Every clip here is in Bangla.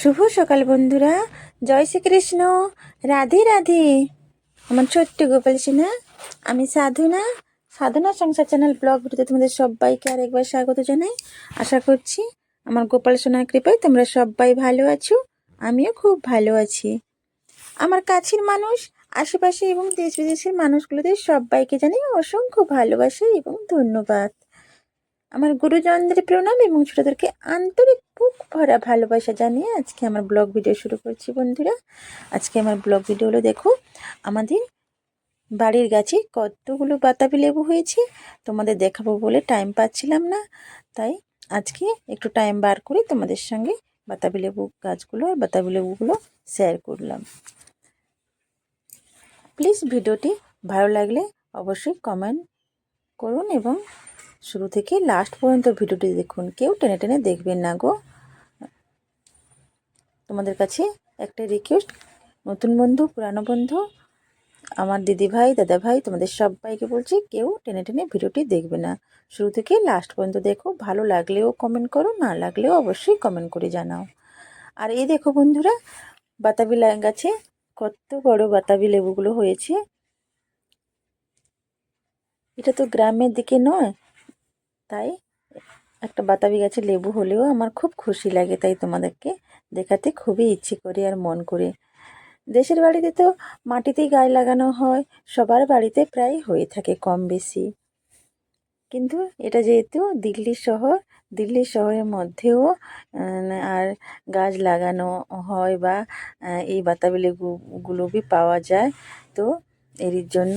শুভ সকাল বন্ধুরা। জয় শ্রীকৃষ্ণ। রাধে রাধে। আমার ছোট্ট গোপাল সিনহা, আমি সাধনা। সাধনা সংসার চ্যানেল ব্লগ ভিডিওতে তোমাদের সবাইকে আর একবার স্বাগত জানাই। আশা করছি আমার গোপাল সোনার কৃপায় তোমরা সবাই ভালো আছো, আমিও খুব ভালো আছি। আমার কাছের মানুষ, আশেপাশে এবং দেশ বিদেশের মানুষগুলোদের সবাইকে জানাই অসংখ্য ভালোবাসা এবং ধন্যবাদ। আমার গুরুজনদের প্রণাম এবং ছোটদেরকে আন্তরিক বুক ভরা ভালোবাসা জানিয়ে আজকে আমার ব্লগ ভিডিও শুরু করছি, বন্ধুরা। আজকে আমার ব্লগ ভিডিওগুলো দেখো, আমাদের বাড়ির গাছে কতগুলো বাতাবি লেবু হয়েছে, তোমাদের দেখাবো বলে টাইম পাচ্ছিলাম না। তাই আজকে একটু টাইম বার করে তোমাদের সঙ্গে বাতাবি লেবু গাছগুলো আর বাতাবি লেবুগুলো শেয়ার করলাম। প্লিজ ভিডিওটি ভালো লাগলে অবশ্যই কমেন্ট করুন এবং শুরু থেকে লাস্ট পর্যন্ত ভিডিওটি দেখুন। কেউ টেনে টেনে দেখবেন না গো। তোমাদের কাছে একটা রিকোয়েস্ট নতুন বন্ধু, পুরানো বন্ধু, আমার দিদি ভাই দাদা ভাই তোমাদের সবাইকে বলছি, কেউ টেনে টেনে ভিডিওটি দেখবে না। শুরু থেকে লাস্ট পর্যন্ত দেখো, ভালো লাগলেও কমেন্ট করো, না লাগলেও অবশ্যই কমেন্ট করে জানাও। আর এই দেখো বন্ধুরা, বাতাবি গাছে কত বড় বাতাবি লেবুগুলো হয়েছে। এটা তো গ্রামের দিকে নয় তাই একটা বাতাবি গাছে লেবু হলেও আমার খুব খুশি লাগে তাই তোমাদেরকে দেখাতে খুবই ইচ্ছে করে আর মন করে। দেশের বাড়িতে তো মাটিতেই গাছ লাগানো হয়, সবার বাড়িতে প্রায় হয়ে থাকে কম বেশি। কিন্তু এটা যেহেতু দিল্লি শহর, দিল্লি শহরের মধ্যেও আর গাছ লাগানো হয় বা এই বাতাবি লেবুগুলো বি পাওয়া যায়, তো এর জন্য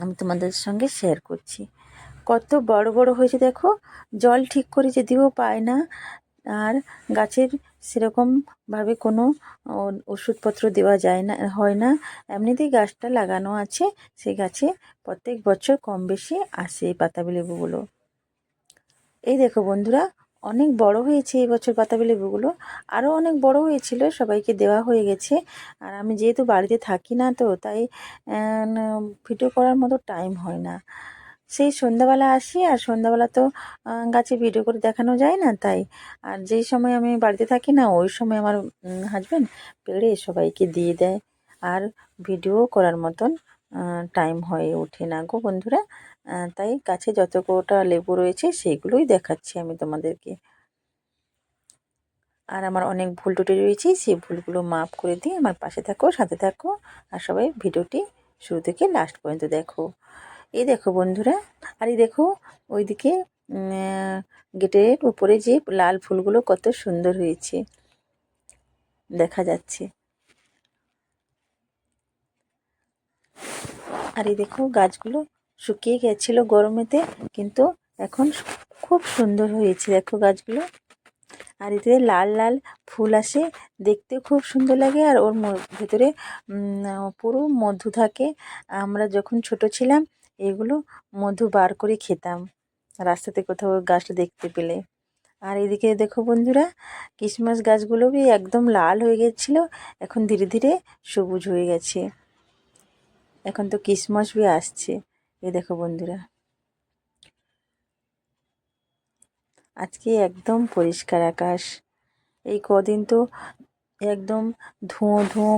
আমি তোমাদের সঙ্গে শেয়ার করছি। কত বড় বড় হয়েছে দেখো। জল ঠিক করে যদিও পায় না। আর গাছের সেরকমভাবে কোনো ওষুধপত্র দেওয়া যায় না, হয় না। এমনিতেই গাছটা লাগানো আছে। সেই গাছে প্রত্যেক বছর কম বেশি আসে পাতাবি লেবুগুলো। এই দেখো বন্ধুরা, অনেক বড় হয়েছে এই বছর পাতাবি লেবুগুলো। আরও অনেক বড় হয়েছিল, সবাইকে দেওয়া হয়ে গেছে। আর আমি যেহেতু বাড়িতে থাকি না তো, তাই ভিডিও করার মতো টাইম হয় না। সেই সন্ধ্যাবেলা আসি, আর সন্ধ্যাবেলা তো গাছে ভিডিও করে দেখানো যায় না তাই। আর যেই সময় আমি বাড়িতে থাকি না, ওই সময় আমার হাজব্যান্ড পেড়ে সবাইকে দিয়ে দেয়। আর ভিডিও করার মতন টাইম হয়ে ওঠে না গো বন্ধুরা। তাই গাছে যত কটা লেবু রয়েছে, সেইগুলোই দেখাচ্ছি আমি তোমাদেরকে। আর আমার অনেক ভুল টুটি রয়েছে, সেই ভুলগুলো মাফ করে দিয়ে আমার পাশে থাকো, সাথে থাকো, আর সবাই ভিডিওটি শুরু থেকে লাস্ট পর্যন্ত দেখো। এই দেখো বন্ধুরা, আর এই দেখো ওইদিকে গেটের উপরে যে লাল ফুলগুলো কত সুন্দর হয়েছে, দেখা যাচ্ছে। আর এই দেখো গাছগুলো শুকিয়ে গেছিল গরমেতে, কিন্তু এখন খুব সুন্দর হয়েছে, দেখো গাছগুলো। আর এতে লাল লাল ফুল আসে দেখতেও খুব সুন্দর লাগে, আর ওর ভেতরে পুরো মধু থাকে। আমরা যখন ছোট ছিলাম এগুলো মধু বার করে খেতাম। রাস্তাতে কোথাও গাছটা দেখতে পেলে। আর এদিকে দেখো বন্ধুরা ক্রিসমাস গাছগুলো একদম লাল হয়ে গেছিল, এখন ধীরে ধীরে সবুজ হয়ে গেছে। এখন তো ক্রিসমাস বি আসছে, এই দেখো বন্ধুরা। আজকে একদম পরিষ্কার আকাশ। এই কদিন তো একদম ধোঁয়া ধোঁয়া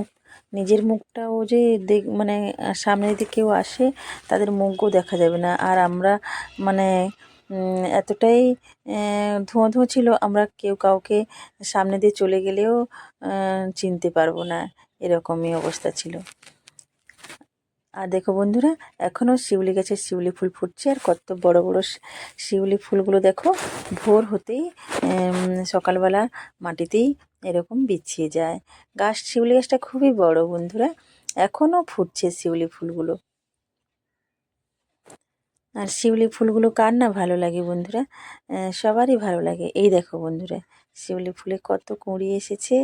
নিজের মুখটাও যে দেখ মানে সামনে যদি কেউ আসে, তাদের মুখও দেখা যাবে না। আর আমরা মানে এতটাই ধোঁয়া ধোঁয়া ছিল, আমরা কেউ কাউকে সামনে দিয়ে চলে গেলেও চিনতে পারব না। এরকমই অবস্থা ছিল। আর দেখো বন্ধুরা এখনও শিউলি গাছের শিউলি ফুল ফুটছে আর কত বড় বড় শিউলি ফুলগুলো দেখো ভোর হতেই সকালবেলা মাটিতেই এরকম বিছিয়ে যায়। গাছ, শিউলি গাছটা খুবই বড় বন্ধুরা এখনও ফুটছে শিউলি ফুলগুলো। আর শিউলি ফুলগুলো কার না ভালো লাগে বন্ধুরা? সবারই ভালো লাগে। এই দেখো বন্ধুরা, শিউলি ফুলে কত কুঁড়ি এসেছে,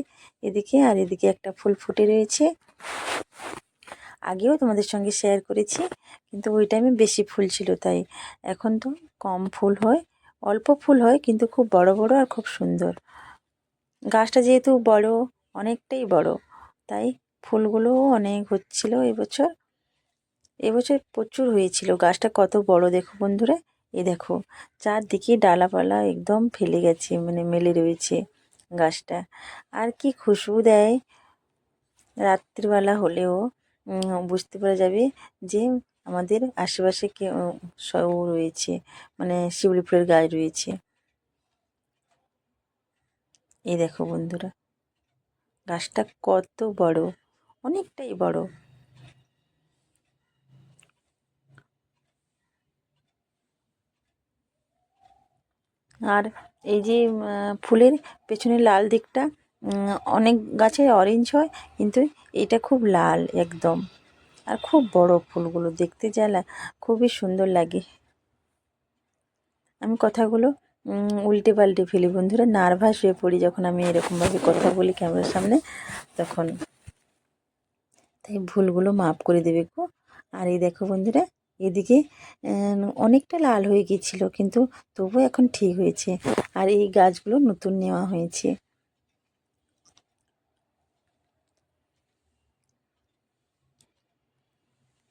এদিকে আর এদিকে একটা ফুল ফুটে রয়েছে। আগেও তোমাদের সঙ্গে শেয়ার করেছি, কিন্তু ওই টাইমে বেশি ফুল ছিল তাই। এখন তো কম ফুল হয়, অল্প ফুল হয়, কিন্তু খুব বড় বড় আর খুব সুন্দর। গাছটা যেহেতু বড়, অনেকটাই বড়, তাই ফুলগুলোও অনেক হচ্ছিল এবছর। এবছর প্রচুর হয়েছিল। গাছটা কত বড় দেখো বন্ধুরা, এ দেখো, চারদিকে ডালাপালা একদম ফেলে গেছে মানে মেলে রয়েছে গাছটা। আর কি খুশবু দেয়, রাত্রিবেলা হলেও বুঝতে পারা যাবে যে আমাদের আশেপাশে কেউ রয়েছে মানে শিউলি ফুলের গাছ রয়েছে। এই দেখো বন্ধুরা, গাছটা কত বড়, অনেকটাই বড়। আর এই যে ফুলের পেছনে লাল দিকটা অনেক গাছে অরেঞ্জ হয়, কিন্তু এটা খুব লাল একদম। আর খুব বড় ফুলগুলো, দেখতে যা লা- খুবই সুন্দর লাগে। আমি কথাগুলো উল্টে পাল্টে ফেলি। বন্ধুরা, নার্ভাস হয়ে পড়ি যখন আমি এরকমভাবে কথা বলি ক্যামেরার সামনে, তখন। তাই ভুলগুলো মাফ করে দেবে গো। আর এই দেখো বন্ধুরা, এদিকে অনেকটা লাল হয়ে গিয়েছিল, কিন্তু তবুও এখন ঠিক হয়েছে। আর এই গাছগুলো নতুন নেওয়া হয়েছে।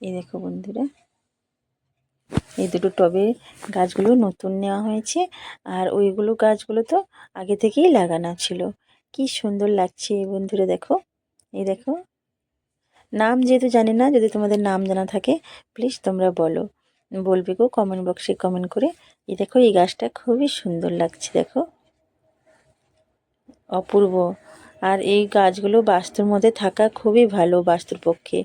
এই দেখো বন্ধুরা, এই দুটো টবে গাছগুলো নতুন নেওয়া হয়েছে আর ওইগুলো গাছগুলো তো আগে থেকেই লাগানো ছিল। কি সুন্দর লাগছে এই বন্ধুরা দেখো, এই দেখো। নাম যেহেতু জানি না, যদি তোমাদের নাম জানা থাকে প্লিজ তোমরা বলো। বলবে গো কমেন্ট বক্সে কমেন্ট করে। এই দেখো, এই গাছটা খুবই সুন্দর লাগছে দেখো। অপূর্ব। আর এই গাছগুলো বাস্তুর মধ্যে থাকা খুবই ভালো বাস্তুর পক্ষে।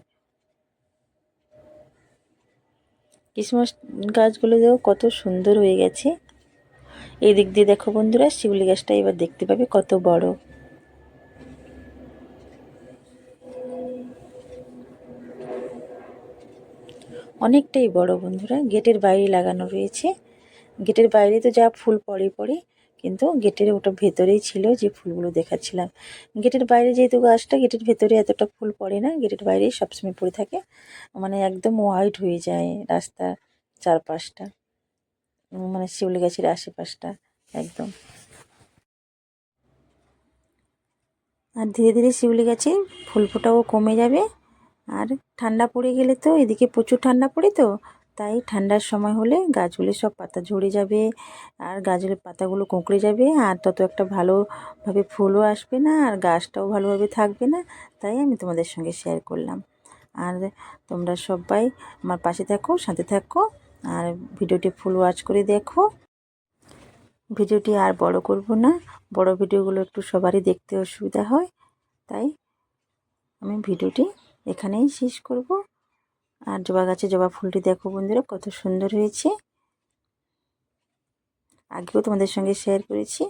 ক্রিসমাস দেখো কত সুন্দর হয়ে গেছে। এই দিক দিয়ে দেখো বন্ধুরা, শিউলি গাছটা এবার দেখতে পাবে কত বড়। অনেকটাই বড় বন্ধুরা, গেটের বাইরে লাগানো রয়েছে। গেটের বাইরে তো যা ফুল পড়ে পড়ে কিন্তু গেটের ওটা ভেতরেই ছিল যে ফুলগুলো দেখাচ্ছিলাম। গেটের বাইরে যেহেতু গাছটা, গেটের ভেতরে এতটা ফুল পড়ে না। গেটের বাইরেই সবসময় পড়ে থাকে। মানে একদম হোয়াইট হয়ে যায় রাস্তা চারপাশটা। মানে শিউলি গাছের আশেপাশটা, একদম। আর ধীরে ধীরে শিউলি গাছে ফুল ফোটাও কমে যাবে। আর ঠান্ডা পড়ে গেলে তো এদিকে প্রচুর ঠান্ডা পড়ে তো। তাই ঠান্ডার সময় হলে গাছগুলি সব পাতা ঝরে যাবে, আর গাছের পাতাগুলো কোঁকড়ে যাবে, আর তত একটা ভালোভাবে ফুলও আসবে না, আর গাছটাও ভালোভাবে থাকবে না, তাই আমি তোমাদের সঙ্গে শেয়ার করলাম। আর তোমরা সবাই আমার পাশে থাকো, সাথে থাকো, আর ভিডিওটি ফুল ওয়াচ করে দেখো। ভিডিওটি আর বড় করব না, বড় ভিডিওগুলো একটু সবারই দেখতে অসুবিধা হয়, তাই আমি ভিডিওটি এখানেই শেষ করব। আর জবা গাছে জবা ফুলটি দেখো বন্ধুরা, কত সুন্দর হয়েছে। আগেও তোমাদের সঙ্গে শেয়ার করেছি।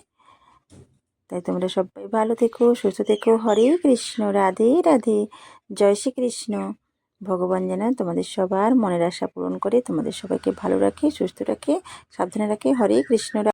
তাই তোমরা সবাই ভালো থেকো, সুস্থ থেকো। হরে কৃষ্ণ, রাধে রাধে। জয় শ্রী কৃষ্ণ ভগবান যেন তোমাদের সবার মনের আশা পূরণ করে, তোমাদের সবাইকে ভালো রাখে, সুস্থ রাখে, সাবধানে রাখে। হরে কৃষ্ণ